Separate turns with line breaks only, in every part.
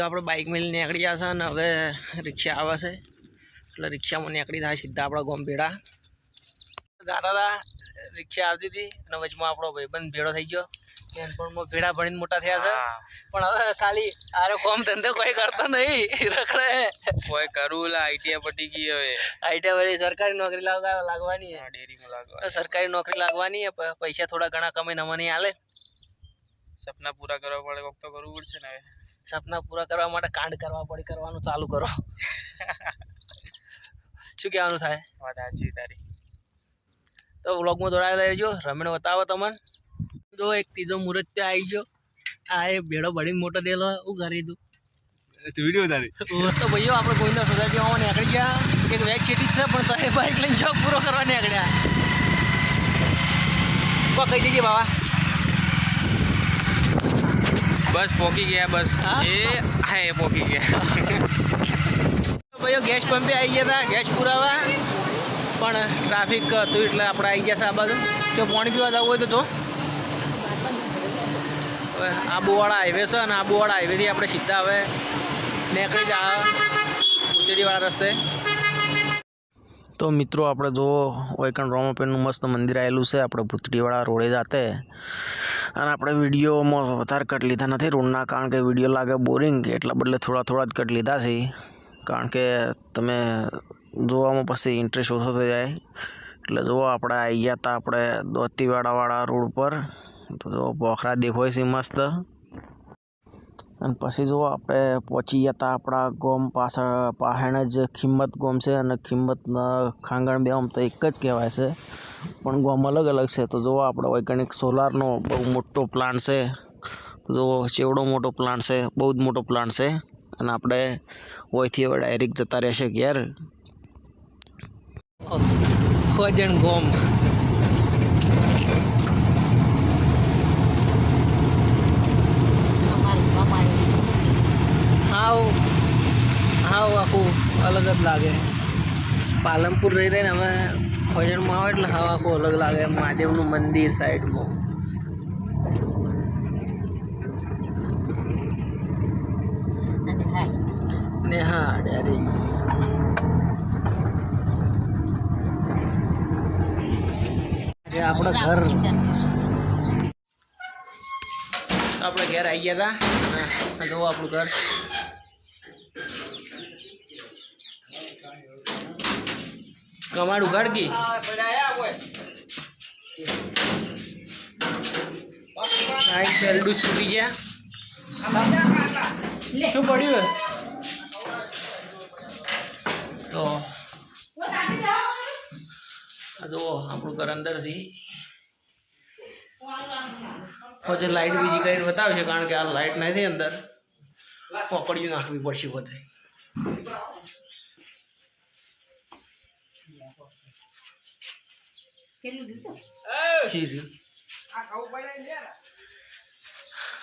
ભાઈઓ આપણે બાઇક મેળીને નીકળી જશે અને હવે રિક્ષા આવે છે. એટલે રિક્ષામાં નીકળી જાય સીધા આપણા ગોમ ભેડા જાતા હતા રિક્ષા આવતી હતી અને વચમાં આપણો ભાઈબંધ ભેડો થઈ ગયો. નાનપણમાં ભેડા ભણીને મોટા થયા છે. પણ હવે ખાલી આરે કોમ ધંધો કોઈ કરતો નહીં. રખડે.
કોઈ કરું લા આઈટીઆઈ પટી ગઈ હવે.
આઈટીઆઈ વળી સરકારી નોકરી લાગવા લાગવાની.
ડેરીમાં લાગવા.
સરકારી નોકરી લાગવાની પૈસા થોડા ઘણા કમાઈને અમને હાલે
સપના પૂરા કરવા પડે તો કરવું પડશે ને હવે.
સપના પૂરા કરવા માટે કાંડ કરવા પડે કરવાનું ચાલુ કરો. શું કહેવાનું થાય?
સાચી તારી.
તો વ્લોગમાં જોડાયેલા રહેજો રમણ બતાવો તમને. જો એક ત્રીજો મુહૂર્ત ત્યાં આવી ગયો. આ એ બેડો બળીને મોટો દેલો હું કરી દઉં
વીડિયો તારી
તો ભાઈઓ આપણે ગોવિંદા સોસાયટીમાં નીકળી ગયા. એક વેગ છેટી છે પણ તો એ બાઇક લઈને જોબ પૂરો કરવા નીકળ્યા. કઈ જઈએ બાબા
બસ પોકી ગયા બસ? એ હા એ પોકી ગયા.
ભાઈઓ ગેસ પંપે આવી ગયા હતા ગેસ પુરાવા. પણ ટ્રાફિક હતું એટલે આપણે આવી ગયા હતા આ બાજુ. જો પાણી પીવા જવું હોય તો જો. હવે આબુવાળા હાઈવે છે અને આબુવાળા હાઈવેથી આપણે સીધા હવે નીકળી આવે ઉતેડીવાળા રસ્તે. તો મિત્રો આપણે જો ઓયકણ રોમાપેનનું મસ્ત મંદિર આવેલું છે, આપણે ભૂતડીવાળા રોડે જાતે. અને આપણે વિડીયોમાં વધારે કટ લીધા નથી, રોડના કારણ કે વીડિયો લાગે બોરિંગ એટલા બદલે થોડા થોડા જ કટ લીધા છે. કારણ કે તમે જોવામાં પછી ઇન્ટરેસ્ટ ઓછો થઈ જાય. એટલે જુઓ આપણે આવી ગયા હતા આપણે દોતીવાડાવાળા રોડ પર, તો જો પોખરા દેખાય છે મસ્ત. અને પછી જો આપણે પહોંચી ગયા હતા આપણા ગોમ પાછળ, પાહેણ જ ખિંમત ગોમ છે અને ખિંમત ખાંગણ બે આમ તો એક જ કહેવાય છે, પણ ગોમ અલગ અલગ છે. તો જુઓ, આપણે વૈજ્ઞાનિક સોલારનો બહુ મોટો પ્લાન્ટ છે. તો જુઓ, ચેવડો મોટો પ્લાન્ટ છે, બહુ જ મોટો પ્લાન્ટ છે. અને આપણે હોયથી હવે ડાયરેક્ટ જતા રહેશે ઘેર. ખોજણ ગોમ હાવ હાવ આખું અલગ જ લાગે. પાલનપુર રહી રહીને અમે ભજનમાં આવે એટલે હવા આખું અલગ લાગે. મહાદેવનું મંદિર સાઈડમાં. ને હા, ડેરી. આપણું ઘર. આપણે ઘેર આવી ગયા હતા જોવો આપણું ઘર. કમાડું ઘર કી સાઈડ સેલડું ફૂટી ગયા શું પડ્યું તો જુઓ આપણું ઘર અંદરથી પછી લાઈટ બીજી કઈ બતાવશે કારણ કે આ લાઈટ નથી અંદર. પકડ્યું નાખવી પડશે બધે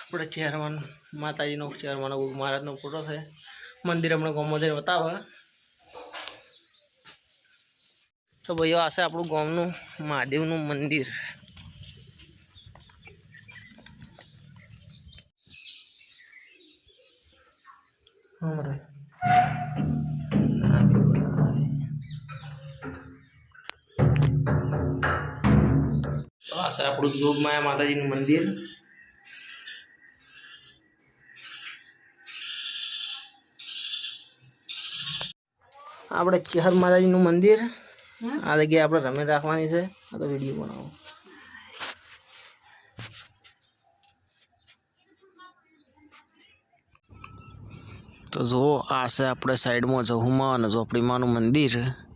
આપણે ચેરમાન માતાજીનો ચેરમાન મહારાજનો ફોટો છે. મંદિર હમણાં ગામમાં જઈને બતાવે. તો ભાઈઓ આ છે આપણું ગામનું મહાદેવનું મંદિર. હમણાં છે. આપણું જોગમાયા માતાજીનું મંદિર. આપણે ચહર માતાજીનું મંદિર. આ જગ્યાએ આપણે રમી રાખવાની છે. આ તો વીડિયો બનાવો. તો જુઓ આ છે આપણે સાઈડમાં જહુમા અને ઝોપડીમાનું મંદિર.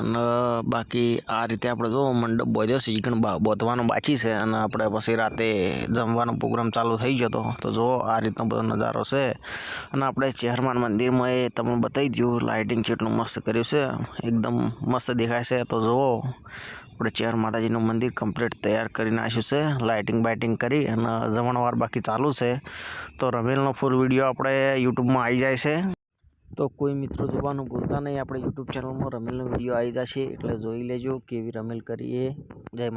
અને, બાકી આ રીતે આપણે જો મંડપ બોધ્યો છે ઈકણ બોધવાનું બાકી છે અને આપણે પછી રાતે જમવાનો પ્રોગ્રામ ચાલુ થઈ ગયો તો જુઓ આ રીતનો બધો નજારો છે. અને આપણે ચેહરમાન મંદિરમાં એ તમને બતાવી દઉં લાઇટિંગ કેટલું મસ્ત કર્યું છે. એકદમ મસ્ત દેખાય છે. તો જુઓ, આપણે ચેર માતાજીનું મંદિર કમ્પ્લીટ તૈયાર કરી નાખ્યું છે. લાઇટિંગ બાઇટિંગ કરી અને જમણવાર બાકી ચાલુ છે. તો રમેલનો ફૂલ વીડિયો આપણે યુટ્યુબમાં આવી જાય છે. તો કોઈ મિત્રો જોવાનું ભૂલતા નહીં. આપણે યુટ્યુબ ચેનલમાં રમેલનો વીડિયો આવી જશે, એટલે જોઈ લેજો કેવી રમેલ કરીએ. જય